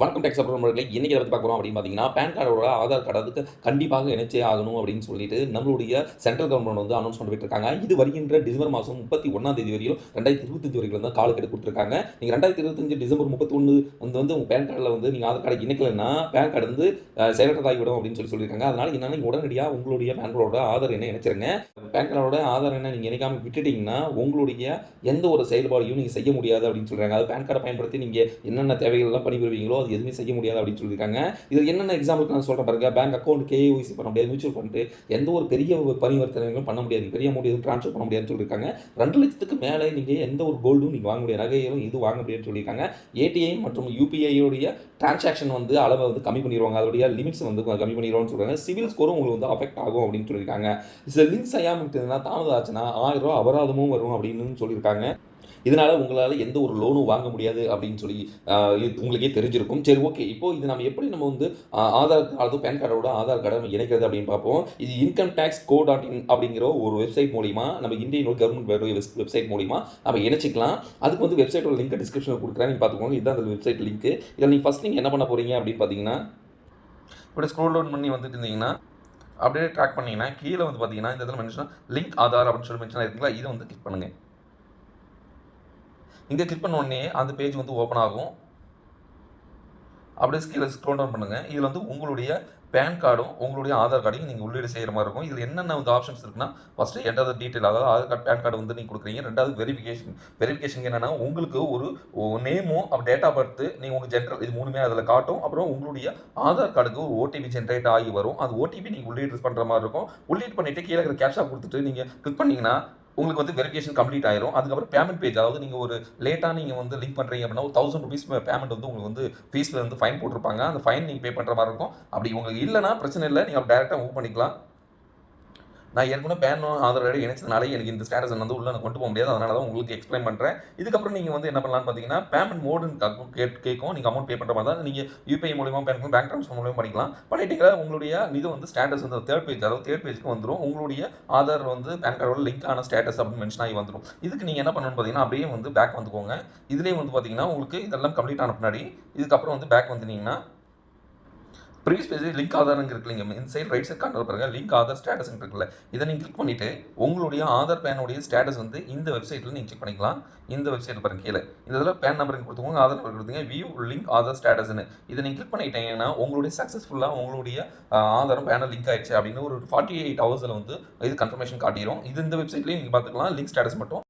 வணக்கம் டேக்ஸ் நண்பர்களே இன்றைக்கி எதை பற்றி பார்க்க போகிறோம் அப்படின்னு பார்த்தீங்கன்னா பேன் கார்டோட ஆதார் கார்டு கண்டிப்பாக இணைச்சே ஆகணும் அப்படின்னு சொல்லிட்டு நம்மளுடைய சென்ட்ரல் கவர்மெண்ட் வந்து அனௌன்ஸ் பண்ணிட்டு இருக்காங்க. இது வருகின்ற டிசம்பர் மாதம் முப்பத்தி ஒன்றாம் தேதி வரையும் ரெண்டாயிரத்தி இருபத்தஞ்சு வரைக்கும் தான் காலக்கெடு கொடுத்துருக்காங்க. நீங்கள் ரெண்டாயிரத்தி இருபத்தஞ்சு டிசம்பர் முப்பத்தி ஒன்று வந்து வந்து உங்கள் பேன் கார்டில் வந்து நீங்கள் ஆதார் கார்டு இணைக்கலைன்னா பேன் கார்டு வந்து செயலற்றதாகிவிடும் அப்படின்னு சொல்லி சொல்லியிருக்காங்க. அதனால் என்னன்னா நீங்கள் உடனடியாக உங்களுடைய பேன் கார்டோட ஆதார் என்ன இணைச்சிருங்க. பேன் கார்டோட ஆதார் என்ன நீங்கள் இணைக்காமல் விட்டுட்டீங்கன்னா உங்களுடைய எந்த ஒரு செயல்பாடையும் நீங்கள் செய்ய முடியாது அப்படின்னு சொல்கிறாங்க அது பேன் கார்டை பயன்படுத்தி நீங்கள் என்னென்ன தேவைகள்லாம் பணிபுரிவீங்களோ அது எதுவுமே செய்ய முடியாது அப்படின்னு சொல்லியிருக்காங்க. இது என்னென்ன எக்ஸாம்பிளுக்கு நான் சொல்கிறேன் பாருங்க. பேங்க் அக்கௌண்ட் கேஒய்சி பண்ண முடியாது மியூச்சுவல் ஃபண்டு எந்த ஒரு பெரிய ஒரு பரிவர்த்தனைகளும் பண்ண முடியாது. பெரிய அமௌண்ட் எதுவும் ட்ரான்ஸ்ஃபர் பண்ண முடியாதுன்னு சொல்லியிருக்காங்க. ரெண்டு லட்சத்துக்கு மேலே நீங்கள் எந்த ஒரு கோல்டும் நீங்கள் வாங்க முடியாது. நகையும் இது வாங்க முடியாதுன்னு சொல்லியிருக்காங்க. ஏடிஐ மற்றும் யூபிஐயோடைய டிரான்சாக்ஷன் வந்து அளவை வந்து கம்மி பண்ணிடுவாங்க. அதோடைய லிமிட்ஸ் வந்து கொஞ்சம் கம்மி பண்ணிடுவோம்னு சொல்கிறாங்க சிவில் ஸ்கோரும் உங்களுக்கு வந்து அஃபெக்ட் ஆகும் அப்படின்னு சொல்லியிருக்காங்க. சில லிங்க்ஸ் செய்யாமல் இருந்ததுன்னா தாமதம் ஆச்சுன்னா ஆயிரம் ரூபா அபராதமும் வரும் அப்படின்னு சொல்லியிருக்காங்க. இதனால் உங்களால் எந்த ஒரு லோனும் வாங்க முடியாது அப்படின்னு சொல்லி இது உங்களுக்கே தெரிஞ்சிருக்கும். சரி ஓகே இப்போ இது நம்ம எப்படி நம்ம வந்து ஆதார் அதுவும் பேன் கார்டோட ஆதார் கார்டை நம்ம இணைக்கிறது அப்படின்னு பார்ப்போம். இது income tax gov dot in அப்படிங்கிற ஒரு வெப்சைட் மூலிமா நம்ம இந்தியன் கவர்மெண்ட் வெப்சைட் மூலிமா நம்ம இணைச்சிக்கலாம். அதுக்கு வந்து வெப்சைட்டோட லிங்க் டிஸ்கிரிப்ஷனில் கொடுக்குறேன். நீங்கள் பார்த்துக்கோங்க. இதுதான் அந்த வெப்சைட் லிங்க் இதில் நீங்கள் ஃபஸ்ட் நீங்கள் என்ன பண்ண போகிறீங்க அப்படின்னு பார்த்தீங்கன்னா இப்படி ஸ்க்ரோல் டவுன் பண்ணி வந்துட்டு இருந்தீங்கன்னா அப்படியே ட்ராக் பண்ணிங்கன்னா கீழே வந்து பார்த்தீங்கன்னா இந்த இடத்துல மென்ஷன் லிங்க் ஆதார் அப்படின்னு சொல்லி மென்ஷன் இருக்குங்களா? இதை வந்து கிளிக் பண்ணுங்கள் இங்கே கிளிக் பண்ண உடனே அந்த பேஜ் வந்து ஓப்பன் ஆகும். அப்படியே கீழே ஸ்க்ரோல் டவுன் பண்ணுங்கள் இதில் வந்து உங்களுடைய பேன் கார்டும் உங்களுடைய ஆதார் கார்டையும் நீங்கள் உள்ளீடு செய்கிற மாதிரி இருக்கும். இதில் என்னென்ன வந்து ஆப்ஷன்ஸ் இருக்குன்னா ஃபஸ்ட்டு என்டாவது டீட்டெயில் அதாவது ஆதார் கார்டு பேன் கார்டு வந்து நீங்கள் கொடுக்குறீங்க. ரெண்டாவது வெரிஃபிகேஷன் வெரிஃபிகேஷன் என்னென்னா உங்களுக்கு ஒரு நேமும் டேட் ஆஃப் பர்த்து நீங்கள் உங்கள் ஜென்ரல் இது மூணுமே அதில் காட்டும். அப்புறம் உங்களுடைய ஆதார் கார்டுக்கு ஒரு ஓடிபி ஜென்ரேட் ஆகி வரும். அது ஓடிபி நீங்கள் உள்ளீடு பண்ணுற மாதிரி இருக்கும். உள்ளீடு பண்ணிவிட்டு கீழே இருக்கிற கேப்ஷா கொடுத்துட்டு நீங்கள் கிளிக் பண்ணிங்கன்னா உங்களுக்கு வந்து வெரிஃபிகேஷன் கம்ப்ளீட் ஆயிரும். அதுக்கப்புறம் பேமெண்ட் பேஜ் அதாவது நீங்கள் ஒரு லேட்டாக நீங்கள் வந்து லிங்க் பண்ணுறீங்க அப்படின்னா ஒரு தௌசண்ட் ருபீஸ் பேமெண்ட் வந்து உங்களுக்கு வந்து ஃபீஸில் வந்து ஃபைன் போட்டிருப்பாங்க. அந்த ஃபைன் நீங்கள் பே பண்ணுற மாதிரி இருக்கும். அப்படி உங்களுக்கு இல்லைனா பிரச்சனை இல்லை. நீங்கள் டேரெக்டாக மூவ் பண்ணிக்கலாம். நான் ஏற்கனவே பேனும் ஆதார் ஐடி இணைச்சதுனால எனக்கு இந்த ஸ்டேட்டஸ் வந்து உள்ள நான் கொண்டு போக முடியாது. அதனால தான் உங்களுக்கு எக்ஸ்பிளைன் பண்ணுறேன் இதுக்கப்புறம் நீங்கள் வந்து என்ன பண்ணலாம்னு பார்த்தீங்கன்னா பேமெண்ட் மோடுன்னு கேட் கேட்கும். நீங்கள் அமௌண்ட் பே பண்ணுற மாதிரி தான் நீங்கள் யூபிஐ மூலியமாக பேங்க் பேங்க் ட்ரான்ஸ்ஃபர் மூலியமாக பண்ணிக்கலாம். பண்ணிட்டீங்க உங்களுடைய இது வந்து ஸ்டேட்டஸ் வந்து தேர்ட் பேஜ் அதாவது தேர்ட் பேஜுக்கு வந்துடும் உங்களுடைய ஆதார் வந்து பேன் கார்டோட லிங்க் ஆன ஸ்டேட்டஸ் அப்படின்னு மென்ஷன் ஆகி வந்துடும் இதுக்கு நீங்கள் என்ன பண்ணணும்னு பார்த்தீங்கன்னா அப்படியே வந்து பேக் வந்துக்கோங்க. இதுலேயே வந்து பார்த்தீங்கன்னா உங்களுக்கு இதெல்லாம் கம்ப்ளீட் ஆன பின்னாடி இதுக்கப்புறம் வந்து பேக் வந்துட்டீங்கன்னா ப்ரீவியஸ் பேஜ் லிங்க் ஆதார்ங்க இருக்கு இல்லைங்க. இந்த சைட் ரைட் சைட் கார்னர் பாருங்கள் லிங்க் ஆதார் ஸ்டேட்டஸ் இருக்குல்ல. இதை நீங்கள் கிளிக் பண்ணிவிட்டு உங்களுடைய ஆதார் பேனுடைய ஸ்டேட்டஸ் வந்து இந்த வெப்சைட்டில் நீங்கள் செக் பண்ணிக்கலாம். இந்த வெப்சைட்டில் பாருங்க கீழே. இந்த இதில் பேன் நம்பருக்கு கொடுத்துக்கோங்க. ஆதார் நம்பர் கொடுத்துங்க வியூ லிங்க் ஆதார் ஸ்டேட்டஸ்னு இதை நீங்கள் கிளிக் பண்ணிட்டீங்கன்னா உங்களுடைய சக்ஸஸ்ஃபுல்லாக உங்களுடைய ஆதாரம் பேனர் லிங்க் ஆயிடுச்சு அப்படின்னு ஒரு ஃபார்ட்டி எயிட் ஹவர்ஸில் வந்து இது கன்ஃபர்மேஷன் காட்டிடும் இது இந்த வெப்சைட்லேயும் நீங்கள் பார்த்துக்கலாம். லிங்க் ஸ்டேட்டஸ் மட்டும்